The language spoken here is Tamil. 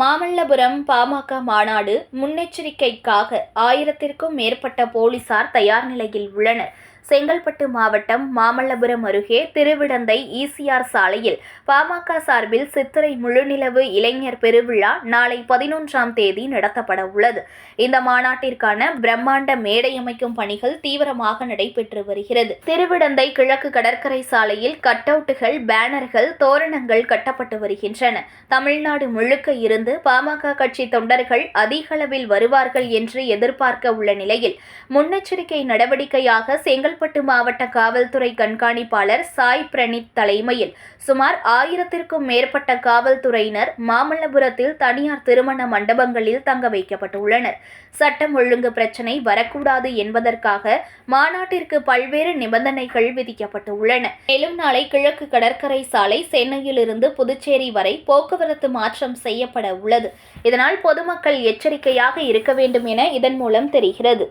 மாமல்லபுரம் பாமக மாநாடு முன்னெச்சரிக்கைக்காக ஆயிரத்திற்கும் மேற்பட்ட போலீசார் தயார் நிலையில் உள்ளனர். செங்கல்பட்டு மாவட்டம் மாமல்லபுரம் அருகே திருவிடந்தை ஈசிஆர் சாலையில் பாமக சார்பில் சித்திரை முழுநிலவு இளைஞர் பெருவிழா நாளை பதினொன்றாம் தேதி நடத்தப்பட உள்ளது. இந்த மாநாட்டிற்கான பிரம்மாண்ட மேடை அமைக்கும் பணிகள் தீவிரமாக நடைபெற்று வருகிறது. திருவிடந்தை கிழக்கு கடற்கரை சாலையில் கட்டவுட்டுகள் பேனர்கள் தோரணங்கள் கட்டப்பட்டு வருகின்றன. தமிழ்நாடு முழுக்க இருந்து பாமக கட்சி தொண்டர்கள் அதிக அளவில் வருவார்கள் என்று எதிர்பார்க்க உள்ள நிலையில் முன்னெச்சரிக்கை நடவடிக்கையாக செங்கல் செங்கல்பட்டு மாவட்ட காவல்துறை கண்காணிப்பாளர் சாய் பிரணீத் தலைமையில் சுமார் ஆயிரத்திற்கும் மேற்பட்ட காவல்துறையினர் மாமல்லபுரத்தில் தனியார் திருமண மண்டபங்களில் தங்க வைக்கப்பட்டுள்ளனர். சட்டம் ஒழுங்கு பிரச்சினை வரக்கூடாது என்பதற்காக மாநாட்டிற்கு பல்வேறு நிபந்தனைகள் விதிக்கப்பட்டுள்ளன. மேலும் நாளை கிழக்கு கடற்கரை சாலை சென்னையிலிருந்து புதுச்சேரி வரை போக்குவரத்து மாற்றம் செய்யப்பட உள்ளது. இதனால் பொதுமக்கள் எச்சரிக்கையாக இருக்க வேண்டும் என இதன் மூலம் தெரிகிறது.